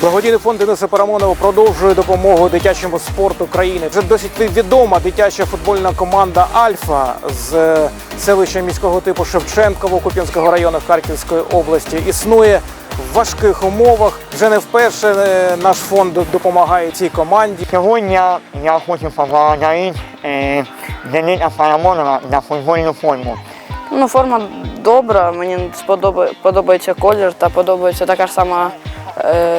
Благодійний фонд Дениса Парамонова продовжує допомогу дитячому спорту країни. Вже досить відома дитяча футбольна команда Альфа з е, селища міського типу Шевченково Куп'янського району Харківської області існує в важких умовах. Вже не вперше е, наш фонд допомагає цій команді. Сьогодні я хочу поблагодарити е, Дениса Парамонова за футбольну форму. Ну, форма добра, мені подобається колір та подобається така ж сама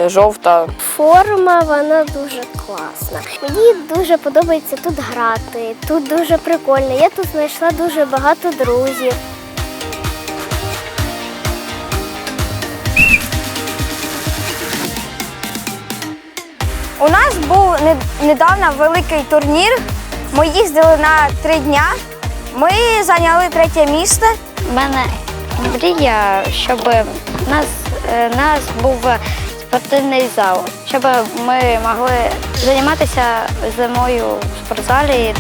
жовта. Форма вона дуже класна. Мені дуже подобається тут грати. Тут дуже прикольно. Я тут знайшла дуже багато друзів. У нас був недавно великий турнір. Ми їздили на три дня. Ми зайняли третє місце. У мене мрія, щоб нас, е, нас був спортивний зал, щоб ми могли займатися зимою в спортзалі